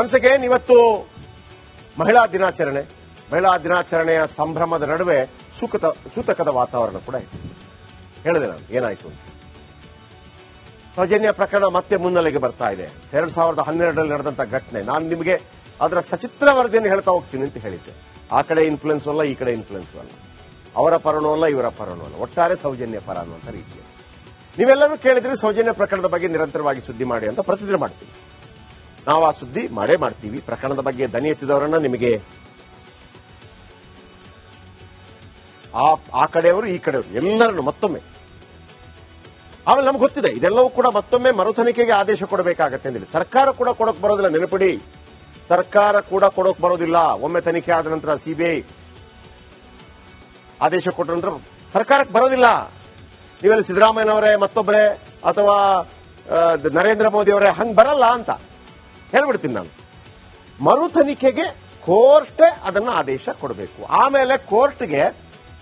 Once again ಇವತ್ತು ಮಹಿಳಾ ದಿನಾಚರಣೆ. ಮಹಿಳಾ ದಿನಾಚರಣೆಯ ಸಂಭ್ರಮದ ನಡುವೆ ಸೂಕತ ಸೂತಕದ ವಾತಾವರಣ ಕೂಡ ಇತ್ತು ಹೇಳಿದೆ ನಾನು, ಏನಾಯ್ತು ಸೌಜನ್ಯ ಪ್ರಕರಣ ಮತ್ತೆ ಮುನ್ನೆಲೆಗೆ ಬರ್ತಾ ಇದೆ. ಎರಡ್ ಸಾವಿರದ ಹನ್ನೆರಡರಲ್ಲಿ ನಡೆದಂತ ಘಟನೆ. ನಾನು ನಿಮಗೆ ಅದರ ಸಚಿತ್ರ ವರದಿಯನ್ನು ಹೇಳ್ತಾ ಹೋಗ್ತೀನಿ ಅಂತ ಹೇಳಿದ್ದೆ. ಆ ಕಡೆ ಇನ್ಫ್ಲುಯೆನ್ಸ್ ಅಲ್ಲ, ಈ ಕಡೆ ಇನ್ಫ್ಲುಯೆನ್ಸ್ ಅಲ್ಲ. ಅವರ ಪರನೂ ಅಲ್ಲ, ಇವರ ಪರನೂ ಅಲ್ಲ. ಒಟ್ಟಾರೆ ಸೌಜನ್ಯ ಪರ ಅನ್ನುವಂಥ ರೀತಿಯಲ್ಲಿ. ನೀವೆಲ್ಲರೂ ಕೇಳಿದ್ರೆ ಸೌಜನ್ಯ ಪ್ರಕರಣದ ಬಗ್ಗೆ ನಿರಂತರವಾಗಿ ಸುದ್ದಿ ಮಾಡಿ ಅಂತ ಪ್ರತಿದಿನ ಮಾಡ್ತೀವಿ ನಾವು ಆ ಸುದ್ದಿ ಮಾಡೇ ಮಾಡ್ತೀವಿ. ಪ್ರಕರಣದ ಬಗ್ಗೆ ದನಿ ಎತ್ತಿದವರನ್ನ ನಿಮಗೆ ಆ ಆ ಕಡೆಯವರು, ಈ ಕಡೆಯವರು, ಎಲ್ಲರನ್ನು ಮತ್ತೊಮ್ಮೆ. ಆಮೇಲೆ ನಮ್ಗೆ ಗೊತ್ತಿದೆ, ಇದೆಲ್ಲವೂ ಕೂಡ ಮತ್ತೊಮ್ಮೆ ಮರುತನಿಖೆಗೆ ಆದೇಶ ಕೊಡಬೇಕಾಗತ್ತೆ ಅಂದಿಲ್ಲ ಸರ್ಕಾರ ಕೂಡ ಕೊಡೋಕೆ ಬರೋದಿಲ್ಲ, ನೆನಪಿಡಿ. ಸರ್ಕಾರ ಕೂಡ ಕೊಡೋಕ್ ಬರೋದಿಲ್ಲ. ಒಮ್ಮೆ ತನಿಖೆ ಆದ ನಂತರ ಸಿಬಿಐ ಆದೇಶ ಕೊಟ್ಟ ನಂತರ ಸರ್ಕಾರಕ್ಕೆ ಬರೋದಿಲ್ಲ. ನೀವೆಲ್ಲ ಸಿದ್ದರಾಮಯ್ಯನವರೇ ಮತ್ತೊಬ್ಬರೇ ಅಥವಾ ನರೇಂದ್ರ ಮೋದಿ ಅವರೇ ಹಂಗ್ ಬರಲ್ಲ ಅಂತ. ಹೇಳ್ಬಿಡ್ತೀನಿ ನಾನು. ಮರು ತನಿಖೆಗೆ ಕೋರ್ಟೇ ಅದನ್ನ ಆದೇಶ ಕೊಡಬೇಕು. ಆಮೇಲೆ ಕೋರ್ಟ್ಗೆ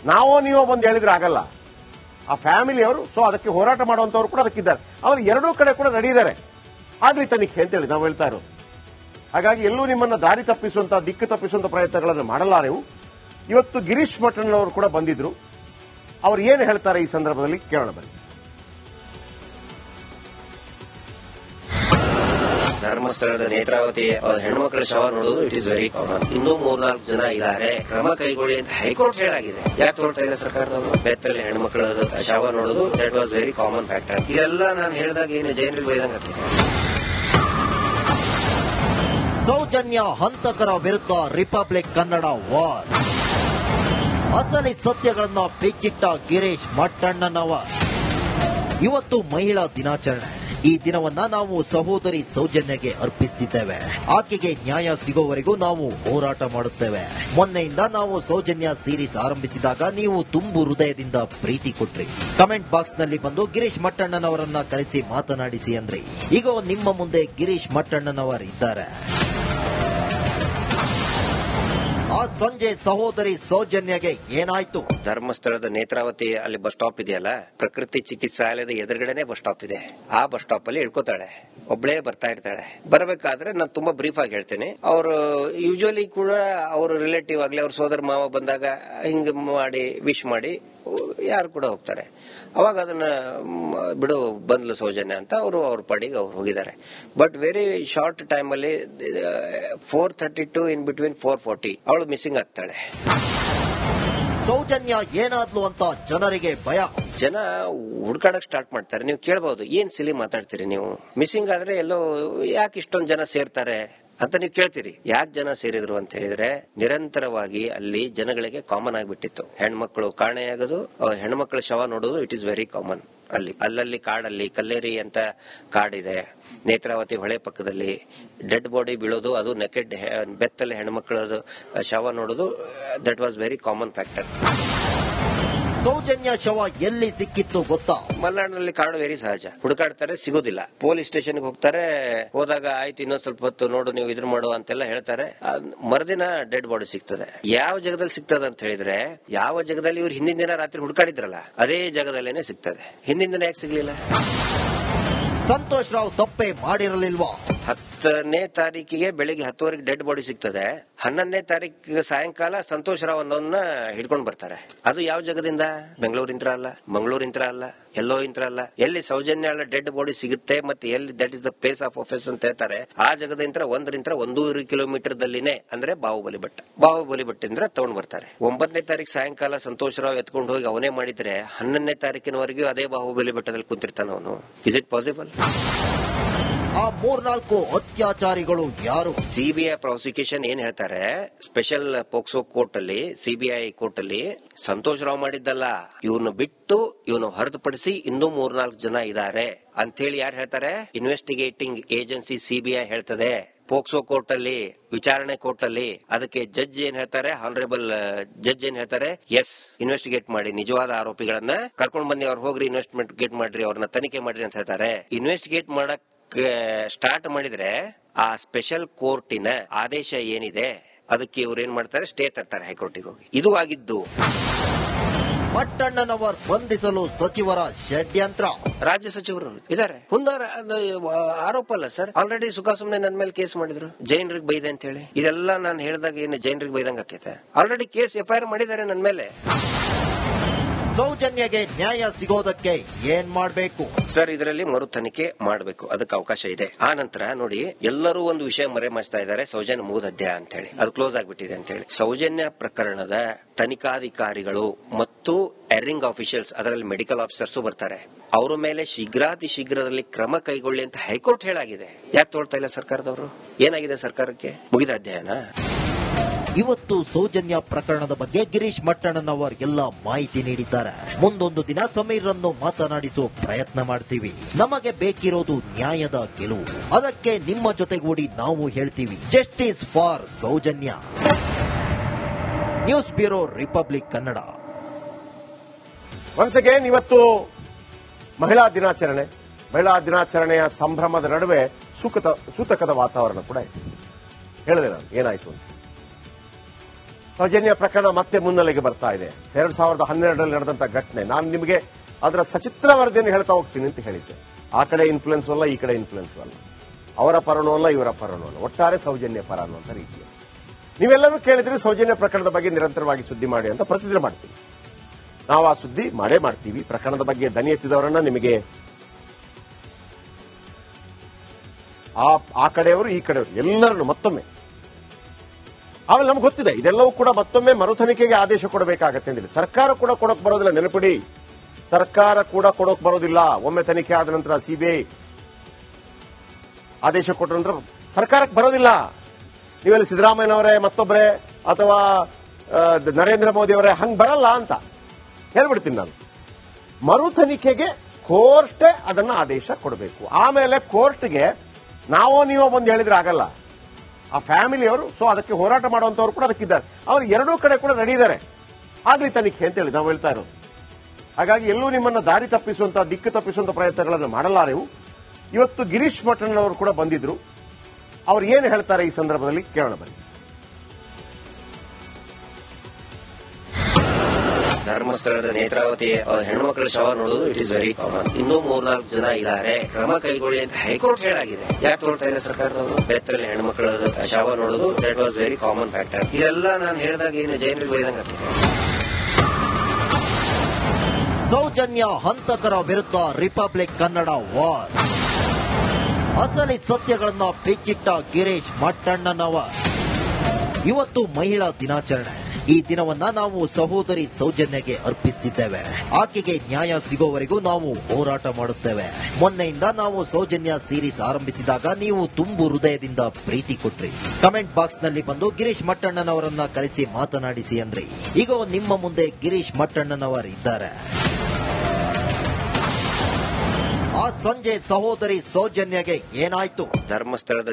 ನಾವೋ ನೀವೋ ಬಂದು ಹೇಳಿದ್ರೆ ಆಗಲ್ಲ. ಆ ಫ್ಯಾಮಿಲಿಯವರು, ಸೊ ಅದಕ್ಕೆ ಹೋರಾಟ ಮಾಡುವಂತವ್ರು ಕೂಡ ಅದಕ್ಕಿದ್ದಾರೆ. ಅವರು ಎರಡೂ ಕಡೆ ಕೂಡ ರೆಡಿ ಇದ್ದಾರೆ. ಆಗ್ಲಿ ತನಿಖೆ ಅಂತೇಳಿ ನಾವು ಹೇಳ್ತಾ ಇರೋದು. ಹಾಗಾಗಿ ಎಲ್ಲೂ ನಿಮ್ಮನ್ನ ದಾರಿ ತಪ್ಪಿಸುವಂತ, ದಿಕ್ಕು ತಪ್ಪಿಸುವಂತ ಪ್ರಯತ್ನಗಳನ್ನು ಮಾಡಲಾರೆವು ಇವತ್ತು ಗಿರೀಶ್ ಮಠನ್ ಅವರು ಕೂಡ ಬಂದಿದ್ರು. ಅವ್ರು ಏನು ಹೇಳ್ತಾರೆ ಈ ಸಂದರ್ಭದಲ್ಲಿ ಕೇಳೋಣ ಬನ್ನಿ. ಧರ್ಮಸ್ಥಳದ ನೇತ್ರಾವತಿ ಹೆಣ್ಮಕ್ಳ ಶವ ನೋಡೋದು ಇಟ್ ಇಸ್ ವೆರಿ ಕಾಮನ್ ಇನ್ನೂ ಮೂರ್ನಾಲ್ಕು ಜನ ಇದ್ದಾರೆ ಕ್ರಮ ಕೈಗೊಳ್ಳಿ ಅಂತ ಹೈಕೋರ್ಟ್ ಹೇಳಾಗಿದೆ. ಯಾಕೆ ತೋರ್ತಾ ಇದೆ ಸರ್ಕಾರದವರು? ಬೆತ್ತಲ್ಲಿ ಹೆಣ್ಮಕ್ಳ ಶವ ನೋಡೋದು that was very common factor ಇದೆಲ್ಲ ನಾನು ಹೇಳಿದಾಗ ಏನು ಜೈನರಿಗೆ ಬೈದಂಗ ಸೌಜನ್ಯ ಹಂತಕರ ವಿರುದ್ಧ ರಿಪಬ್ಲಿಕ್ ಕನ್ನಡ ವಾರ್. ಅಸಲಿ ಸತ್ಯಗಳನ್ನ ಬಿಚ್ಚಿಟ್ಟ ಗಿರೀಶ್ ಮಟ್ಟಣ್ಣನವ ಇವತ್ತು ಮಹಿಳಾ ದಿನಾಚರಣೆ. ಈ ದಿನವನ್ನ ನಾವು ಸಹೋದರಿ ಸೌಜನ್ಯಗೆ ಅರ್ಪಿಸುತ್ತಿದ್ದೇವೆ ಆಕೆಗೆ ನ್ಯಾಯ ಸಿಗೋವರೆಗೂ ನಾವು ಹೋರಾಟ ಮಾಡುತ್ತೇವೆ. ಮೊನ್ನೆಯಿಂದ ನಾವು ಸೌಜನ್ಯ ಸೀರೀಸ್ ಆರಂಭಿಸಿದಾಗ ನೀವು ತುಂಬು ಹೃದಯದಿಂದ ಪ್ರೀತಿ ಕೊಟ್ರಿ. ಕಮೆಂಟ್ ಬಾಕ್ಸ್ನಲ್ಲಿ ಬಂದು ಗಿರೀಶ್ ಮಟ್ಟಣ್ಣನವರನ್ನ ಕರೆಸಿ ಮಾತನಾಡಿಸಿ ಅಂದ್ರಿ. ಈಗ ನಿಮ್ಮ ಮುಂದೆ ಗಿರೀಶ್ ಮಟ್ಟಣ್ಣನವರ್ ಇದ್ದಾರೆ ಆ ಸಂಜೆ ಸಹೋದರಿ ಸೌಜನ್ಯಗೆ ಏನಾಯ್ತು? ಧರ್ಮಸ್ಥಳದ ನೇತ್ರಾವತಿ ಅಲ್ಲಿ ಬಸ್ ಸ್ಟಾಪ್ ಇದೆಯಲ್ಲ? ಪ್ರಕೃತಿ ಚಿಕಿತ್ಸಾಲಯದ ಎದುರುಗಡೆನೆ ಬಸ್ ಸ್ಟಾಪ್ ಇದೆ. ಆ ಬಸ್ ಸ್ಟಾಪ್ ಅಲ್ಲಿ ಇಳ್ಕೋತಾಳೆ. ಒಬ್ಳೇ ಬರ್ತಾ ಇರ್ತಾಳೆ. ಬರಬೇಕಾದ್ರೆ ನಾನು ತುಂಬಾ ಬ್ರೀಫ್ ಆಗಿ ಹೇಳ್ತೇನೆ. ಅವರು ಯೂಶುವಲಿ ಕೂಡ ಅವ್ರ ರಿಲೇಟಿವ್ ಆಗ್ಲಿ, ಅವ್ರ ಸೋದರ ಮಾವ ಬಂದಾಗ ಹಿಂಗ್ ಮಾಡಿ ವಿಶ್ ಮಾಡಿ ಯಾರು ಕೂಡ ಹೋಗ್ತಾರೆ. ಅವಾಗ ಅದನ್ನ ಬಿಡು ಬಂದ್ಲು ಸೌಜನ್ಯ ಅಂತ ಅವರು ಅವ್ರ ಪಾಡಿಗೆ ಅವ್ರು ಹೋಗಿದ್ದಾರೆ. ಬಟ್ ವೆರಿ ಶಾರ್ಟ್ ಟೈಮ್ ಅಲ್ಲಿ four thirty to in between four forty ಅವಳು ಮಿಸ್ಸಿಂಗ್ ಆಗ್ತಾಳೆ. ಸೌಜನ್ಯ ಏನಾದ್ಲು ಅಂತ ಜನರಿಗೆ ಭಯ. ಜನ ಹುಡ್ಕಾಡಕ್ ಸ್ಟಾರ್ಟ್ ಮಾಡ್ತಾರೆ. ನೀವು ಕೇಳಬಹುದು ಏನ್ ಸಿಲಿ ಮಾತಾಡ್ತೀರಿ ನೀವು? ಮಿಸ್ಸಿಂಗ್ ಆದ್ರೆ ಎಲ್ಲೋ ಯಾಕೆ ಇಷ್ಟೊಂದು ಜನ ಸೇರ್ತಾರೆ? ಅಂತ ನೀವು ಕೇಳ್ತೀರಿ, ಯಾಕೆ ಜನ ಸೇರಿದ್ರು ಅಂತ ಹೇಳಿದ್ರೆ, ನಿರಂತರವಾಗಿ ಅಲ್ಲಿ ಜನಗಳಿಗೆ ಕಾಮನ್ ಆಗಿಬಿಟ್ಟಿತ್ತು. ಹೆಣ್ಮಕ್ಳು ಕಾಣೆಯಾಗೋದು ಹೆಣ್ಮಕ್ಳ ಶವ ನೋಡೋದು ಇಟ್ ಇಸ್ ವೆರಿ ಕಾಮನ್ ಅಲ್ಲಿ. ಅಲ್ಲಲ್ಲಿ ಕಾಡಲ್ಲಿ, ಕಲ್ಲೇರಿ ಅಂತ ಕಾಡಿದೆ. ನೇತ್ರಾವತಿ ಹೊಳೆ ಪಕ್ಕದಲ್ಲಿ ಡೆಡ್ ಬಾಡಿ ಬೀಳೋದು, ಅದು ನೆಕೆಡ್ ಬೆತ್ತಲ್ಲಿ ಹೆಣ್ಮಕ್ಳದು ಶವ ನೋಡೋದು that was very common factor Sowjanya ಶವ ಎಲ್ಲಿ ಸಿಕ್ಕಿತ್ತು ಗೊತ್ತಾ? ಮಲೆನಾಡಿನಲ್ಲಿ ಕಾಡು ವೆರಿ ಸಹಜ. ಹುಡುಕಾಡ್ತಾರೆ ಸಿಗೋದಿಲ್ಲ. ಪೊಲೀಸ್ ಸ್ಟೇಷನ್ ಹೋಗ್ತಾರೆ ಹೋದಾಗ ಆಯ್ತು ಇನ್ನೊಂದ್ ಸ್ವಲ್ಪ ಹೊತ್ತು ನೋಡು ನೀವು ಇದ್ರ ಮಾಡು ಅಂತೆಲ್ಲ ಹೇಳ್ತಾರೆ. ಮರುದಿನ ಡೆಡ್ ಬಾಡಿ ಸಿಗ್ತದೆ. ಯಾವ ಜಾಗದಲ್ಲಿ ಸಿಗ್ತದೆ ಅಂತ ಹೇಳಿದ್ರೆ ಯಾವ ಜಾಗದಲ್ಲಿ ಇವ್ರು ಹಿಂದಿನ ದಿನ ರಾತ್ರಿ ಹುಡುಕಾಡಿದ್ರಲ್ಲ ಅದೇ ಜಾಗದಲ್ಲೇನೆ ಸಿಗ್ತದೆ. ಹಿಂದಿನ ದಿನ ಯಾಕೆ ಸಿಗ್ಲಿಲ್ಲ? ಸಂತೋಷ್ ರಾವ್ ತಪ್ಪೇ ಮಾಡಿರಲಿಲ್ವಾ? ಹತ್ತನೇ ತಾರೀಕಿಗೆ ಬೆಳಿಗ್ಗೆ ಹತ್ತುವರೆಗೆ ಡೆಡ್ ಬಾಡಿ ಸಿಗ್ತದೆ. ಹನ್ನೊಂದನೇ ತಾರೀಕು ಸಾಯಂಕಾಲ ಸಂತೋಷ್ ರಾವ್ ಅನ್ನೋನ್ನ ಹಿಡ್ಕೊಂಡು ಬರ್ತಾರೆ. ಅದು ಯಾವ ಜಾಗದಿಂದ? ಬೆಂಗಳೂರಿಂತ್ರ ಅಲ್ಲ ಮಂಗಳೂರಿಂತ್ರ ಅಲ್ಲ, ಎಲ್ಲೋ ಇಂತ್ರ ಅಲ್ಲ. ಎಲ್ಲಿ ಸೌಜನ್ಯ ಡೆಡ್ ಬಾಡಿ ಸಿಗುತ್ತೆ ಮತ್ತೆ ಎಲ್ಲಿ that is the place of office ಅಂತ ಹೇಳ್ತಾರೆ, ಆ ಜಾಗದಿಂದ ಒಂದರಿಂದ ಒಂದೂವರೆ ಕಿಲೋಮೀಟರ್ ದಲ್ಲಿನೇ ಅಂದ್ರೆ ಬಾಹುಬಲಿ ಬೆಟ್ಟ. ಬಾಹುಬಲಿ ಬೆಟ್ಟದಿಂದ ತಗೊಂಡ್ ಬರ್ತಾರೆ. ಒಂಬತ್ತನೇ ತಾರೀಕು ಸಾಯಂಕಾಲ ಸಂತೋಷ್ ರಾವ್ ಎತ್ಕೊಂಡು ಹೋಗಿ ಅವನೇ ಮಾಡಿದ್ರೆ ಹನ್ನೊಂದನೇ ತಾರೀಕಿನವರೆಗೂ ಅದೇ ಬಾಹುಬಲಿ ಬೆಟ್ಟದಲ್ಲಿ ಕುಂತಿರ್ತಾನ ಅವನು. ಇಸ್ ಇಟ್ ಪಾಸಿಬಲ್ ಆ ಮೂರ್ನಾಲ್ಕು ಅತ್ಯಾಚಾರಿಗಳು ಯಾರು? ಸಿಬಿಐ ಪ್ರಾಸಿಕ್ಯೂಷನ್ ಏನ್ ಹೇಳ್ತಾರೆ? ಸ್ಪೆಷಲ್ ಪೋಕ್ಸೋ ಕೋರ್ಟ್ ಅಲ್ಲಿ ಸಿಬಿಐ ಕೋರ್ಟ್ ಅಲ್ಲಿ ಸಂತೋಷ್ ರಾವ್ ಮಾಡಿದ್ದಲ್ಲ. ಇವನು ಬಿಟ್ಟು ಇವನು ಹೊರತುಪಡಿಸಿ ಇನ್ನೂ ಮೂರ್ನಾಲ್ಕು ಜನ ಇದ್ದಾರೆ ಅಂತೇಳಿ ಯಾರು ಹೇಳ್ತಾರೆ? ಇನ್ವೆಸ್ಟಿಗೇಟಿಂಗ್ ಏಜೆನ್ಸಿ ಸಿಬಿಐ ಹೇಳ್ತದೆ. ಪೋಕ್ಸೋ ಕೋರ್ಟ್ ಅಲ್ಲಿ, ವಿಚಾರಣೆ ಕೋರ್ಟ್ ಅಲ್ಲಿ. ಅದಕ್ಕೆ ಜಡ್ಜ್ ಏನ್ ಹೇಳ್ತಾರೆ? ಹಾನರೇಬಲ್ ಜಡ್ಜ್ ಏನ್ ಹೇಳ್ತಾರೆ? ಎಸ್ ಇನ್ವೆಸ್ಟಿಗೇಟ್ ಮಾಡಿ. ನಿಜವಾದ ಆರೋಪಿಗಳನ್ನ ಕರ್ಕೊಂಡ್ ಬನ್ನಿ, ಅವ್ರು ಹೋಗ್ರಿ ಇನ್ವೆಸ್ಟಿಗೇಟ್ ಮಾಡ್ರಿ, ಅವ್ರನ್ನ ತನಿಖೆ ಮಾಡ್ರಿ ಅಂತ ಹೇಳ್ತಾರೆ. ಇನ್ವೆಸ್ಟಿಗೇಟ್ ಮಾಡಕ್ ಸ್ಟಾರ್ಟ್ ಮಾಡಿದ್ರೆ ಆ ಸ್ಪೆಷಲ್ ಕೋರ್ಟಿನ ಆದೇಶ ಏನಿದೆ ಅದಕ್ಕೆ ಇವ್ರು ಏನ್ ಮಾಡ್ತಾರೆ? ಸ್ಟೇ ತರ್ತಾರೆ ಹೈಕೋರ್ಟಿಗೆ ಹೋಗಿ. ಇದು ಆಗಿದ್ದು. ಮಟ್ಟಣ್ಣನವರ್ ಬಂಧಿಸಲು ಸಚಿವರ ಷಡ್ಯಂತ್ರ. ರಾಜ್ಯ ಸಚಿವರು ಇದಾರೆ. ಹುನ್ನಾರ ಆರೋಪ ಅಲ್ಲ ಸರ್. ಆಲ್ರೆಡಿ ಸುಖಾಸುಮ್ನೆ ನನ್ನ ಮೇಲೆ ಕೇಸ್ ಮಾಡಿದ್ರು. ಜೈನರಿಗೆ ಬೈದೆ ಅಂತ ಹೇಳಿ. ಇದೆಲ್ಲ ನಾನು ಹೇಳಿದಾಗ ಏನು ಜೈನರಿಗೆ ಬೈದಂಗ ಆಕೈತೆ. Already case F I R ಮಾಡಿದ್ದಾರೆ ನನ್ನ ಮೇಲೆ. ಸೌಜನ್ಯಗೆ ನ್ಯಾಯ ಸಿಗೋದಕ್ಕೆ ಏನ್ ಮಾಡಬೇಕು? ಸರ್, ಇದರಲ್ಲಿ ಮರು ತನಿಖೆ ಮಾಡಬೇಕು. ಅದಕ್ಕೆ ಅವಕಾಶ ಇದೆ. ಆ ನಂತರ ನೋಡಿ, ಎಲ್ಲರೂ ಒಂದು ವಿಷಯ ಮರೆಮಾಚ್ತಾ ಇದ್ದಾರೆ. ಸೌಜನ್ಯ ಮೂದದ್ಯ ಅಂತ ಹೇಳಿ ಅದು ಕ್ಲೋಸ್ ಆಗಿಬಿಟ್ಟಿದೆ ಅಂತ ಹೇಳಿ ಸೌಜನ್ಯ ಪ್ರಕರಣದ ತನಿಖಾಧಿಕಾರಿಗಳು ಮತ್ತು ಎರಿಂಗ್ ಆಫೀಷಿಯಲ್ಸ್ ಅದರಲ್ಲಿ ಮೆಡಿಕಲ್ ಆಫೀಸರ್ಸ್ ಬರ್ತಾರೆ. ಅವರ ಮೇಲೆ ಶೀಘ್ರಾತಿ ಶೀಘ್ರದಲ್ಲಿ ಕ್ರಮ ಕೈಗೊಳ್ಳಿ ಅಂತ ಹೈಕೋರ್ಟ್ ಹೇಳಾಗಿದೆ. ಯಾಕೆ ತೋಳ್ತಾ ಇಲ್ಲ ಸರ್ಕಾರದವರು? ಏನಾಗಿದೆ ಸರ್ಕಾರಕ್ಕೆ? ಮುಗಿದ ಅಧ್ಯಯನ? ಇವತ್ತು ಸೌಜನ್ಯ ಪ್ರಕರಣದ ಬಗ್ಗೆ ಗಿರೀಶ್ ಮಟ್ಟಣ್ಣನವರ್ ಎಲ್ಲ ಮಾಹಿತಿ ನೀಡಿದ್ದಾರೆ. ಮುಂದೊಂದು ದಿನ ಸಮೀರ್ರನ್ನು ಮಾತನಾಡಿಸುವ ಪ್ರಯತ್ನ ಮಾಡ್ತೀವಿ. ನಮಗೆ ಬೇಕಿರೋದು ನ್ಯಾಯದ ಗೆಲುವು. ಅದಕ್ಕೆ ನಿಮ್ಮ ಜೊತೆಗೂಡಿ ನಾವು ಹೇಳ್ತೀವಿ. Justice for Sowjanya. News bureau Republic Kannada. Once again ಇವತ್ತು ಮಹಿಳಾ ದಿನಾಚರಣೆ. ಮಹಿಳಾ ದಿನಾಚರಣೆಯ ಸಂಭ್ರಮದ ನಡುವೆ ಸೂತಕದ ವಾತಾವರಣ ಕೂಡ ಇದೆ. ಹೇಳಿದೆ ನಾನು ಏನಾಯ್ತು ಅಂತ. ಸೌಜನ್ಯ ಪ್ರಕರಣ ಮತ್ತೆ ಮುನ್ನೆಲೆಗೆ ಬರ್ತಾ ಇದೆ. ಎರಡ್ ಸಾವಿರದ ಹನ್ನೆರಡರಲ್ಲಿ ನಡೆದಂತ ಘಟನೆ. ನಾನು ನಿಮಗೆ ಅದರ ಸಚಿತ್ರ ವರದಿಯನ್ನು ಹೇಳ್ತಾ ಹೋಗ್ತೀನಿ ಅಂತ ಹೇಳಿದ್ದೆ. ಆ ಕಡೆ ಇನ್ಫ್ಲುಯೆನ್ಸ್ ಅಲ್ಲ, ಈ ಕಡೆ ಇನ್ಫ್ಲುಯೆನ್ಸ್ ಅಲ್ಲ. ಅವರ ಪರನೂ ಅಲ್ಲ, ಇವರ ಪರನೂ ಅಲ್ಲ. ಒಟ್ಟಾರೆ ಸೌಜನ್ಯ ಪರ ಅನ್ನುವಂಥ ರೀತಿಯಲ್ಲಿ ನೀವೆಲ್ಲರೂ ಕೇಳಿದ್ರೆ ಸೌಜನ್ಯ ಪ್ರಕರಣದ ಬಗ್ಗೆ ನಿರಂತರವಾಗಿ ಸುದ್ದಿ ಮಾಡಿ ಅಂತ ಪ್ರತಿದಿನ ಮಾಡ್ತೀವಿ. ನಾವು ಆ ಸುದ್ದಿ ಮಾಡೇ ಮಾಡ್ತೀವಿ. ಪ್ರಕರಣದ ಬಗ್ಗೆ ದನಿ ಎತ್ತಿದವರನ್ನ ನಿಮಗೆ ಆ ಕಡೆಯವರು, ಈ ಕಡೆಯವರು ಎಲ್ಲರನ್ನು ಮತ್ತೊಮ್ಮೆ ಆಮೇಲೆ ನಮ್ಗೆ ಗೊತ್ತಿದೆ, ಇದೆಲ್ಲವೂ ಕೂಡ ಮತ್ತೊಮ್ಮೆ ಮರುತನಿಖೆಗೆ ಆದೇಶ ಕೊಡಬೇಕಾಗತ್ತೆ ಅಂದಿಲ್ಲ. ಸರ್ಕಾರ ಕೂಡ ಕೊಡಕ್ ಬರೋದಿಲ್ಲ, ನೆನಪಿಡಿ. ಸರ್ಕಾರ ಕೂಡ ಕೊಡೋಕ್ ಬರೋದಿಲ್ಲ. ಒಮ್ಮೆ ತನಿಖೆ ಆದ ನಂತರ ಸಿಬಿಐ ಆದೇಶ ಕೊಟ್ಟ ನಂತರ ಸರ್ಕಾರಕ್ಕೆ ಬರೋದಿಲ್ಲ. ನೀವೆಲ್ಲ ಸಿದ್ದರಾಮಯ್ಯನವರೇ ಮತ್ತೊಬ್ಬರೇ ಅಥವಾ ನರೇಂದ್ರ ಮೋದಿ ಅವರೇ ಹಂಗ್ ಬರಲ್ಲ ಅಂತ ಹೇಳ್ಬಿಡ್ತೀನಿ ನಾನು. ಮರು ತನಿಖೆಗೆ ಕೋರ್ಟೇ ಅದನ್ನ ಆದೇಶ ಕೊಡಬೇಕು. ಆಮೇಲೆ ಕೋರ್ಟ್ಗೆ ನಾವೋ ನೀವೋ ಬಂದು ಹೇಳಿದ್ರೆ ಆಗಲ್ಲ. ಆ ಫ್ಯಾಮಿಲಿಯವರು ಸೊ ಅದಕ್ಕೆ ಹೋರಾಟ ಮಾಡುವಂತವ್ರು ಕೂಡ ಅದಕ್ಕಿದ್ದಾರೆ. ಅವ್ರು ಎರಡೂ ಕಡೆ ಕೂಡ ನಡೆಯಿದ್ದಾರೆ ಆಗ್ಲಿ ತನಿಖೆ ಅಂತ ಹೇಳಿ ನಾವು ಹೇಳ್ತಾ ಇರೋದು. ಹಾಗಾಗಿ ಎಲ್ಲೂ ನಿಮ್ಮನ್ನ ದಾರಿ ತಪ್ಪಿಸುವಂತ, ದಿಕ್ಕು ತಪ್ಪಿಸುವಂತ ಪ್ರಯತ್ನಗಳನ್ನು ಮಾಡಲಾರೆವು ಇವತ್ತು ಗಿರೀಶ್ ಮಠಣ್ಣವರು ಕೂಡ ಬಂದಿದ್ರು. ಅವ್ರು ಏನು ಹೇಳ್ತಾರೆ ಈ ಸಂದರ್ಭದಲ್ಲಿ? ಕೇಳೋಣ ಬನ್ನಿ. ಧರ್ಮಸ್ಥಳದ ನೇತ್ರಾವತಿ ಹೆಣ್ಮಕ್ಳ ಶವ ನೋಡೋದು ಇಟ್ ಇಸ್ ವೆರಿ ಕಾಮನ್ ಇನ್ನೂ ಮೂರ್ನಾಲ್ಕು ಜನ ಇದ್ದಾರೆ. ಕ್ರಮ ಕೈಗೊಳ್ಳಿ ಅಂತ ಹೈಕೋರ್ಟ್ ಹೇಳಾಗಿದೆ. ಯಾಕೆ ತೋರ್ತಾ ಇಲ್ಲ ಸರ್ಕಾರದವರು? ಬೆತ್ತಲ್ಲಿ ಹೆಣ್ಮಕ್ಳ ಶವ ನೋಡೋದು that was very common factor ಇದೆಲ್ಲ ನಾನು ಹೇಳಿದಾಗ ಏನು ಬೈದಂಗ ಆಗ್ತದೆ? ಸೌಜನ್ಯ ಹಂತಕರ ವಿರುದ್ಧ ರಿಪಬ್ಲಿಕ್ ಕನ್ನಡ ವಾರ್ ಅಸಲಿ ಸತ್ಯಗಳನ್ನ ಬಿಚ್ಚಿಟ್ಟ ಗಿರೀಶ್ ಮಟ್ಟಣ್ಣನವ ಇವತ್ತು ಮಹಿಳಾ ದಿನಾಚರಣೆ. ಈ ದಿನವನ್ನ ನಾವು ಸಹೋದರಿ ಸೌಜನ್ಯಗೆ ಅರ್ಪಿಸುತ್ತಿದ್ದೇವೆ ಆಕೆಗೆ ನ್ಯಾಯ ಸಿಗೋವರೆಗೂ ನಾವು ಹೋರಾಟ ಮಾಡುತ್ತೇವೆ. ಮೊನ್ನೆಯಿಂದ ನಾವು ಸೌಜನ್ಯ ಸೀರೀಸ್ ಆರಂಭಿಸಿದಾಗ ನೀವು ತುಂಬು ಹೃದಯದಿಂದ ಪ್ರೀತಿ ಕೊಟ್ರಿ. ಕಮೆಂಟ್ ಬಾಕ್ಸ್ನಲ್ಲಿ ಬಂದು ಗಿರೀಶ್ ಮಟ್ಟಣ್ಣನವರನ್ನ ಕರೆಸಿ ಮಾತನಾಡಿಸಿ ಅಂದ್ರಿ. ಈಗ ನಿಮ್ಮ ಮುಂದೆ ಗಿರೀಶ್ ಮಟ್ಟಣ್ಣನವರ್ ಇದ್ದಾರೆ. ಆ ಸಂಜೆ ಸಹೋದರಿ ಸೌಜನ್ಯಗೆ ಏನಾಯ್ತು? ಧರ್ಮಸ್ಥಳದ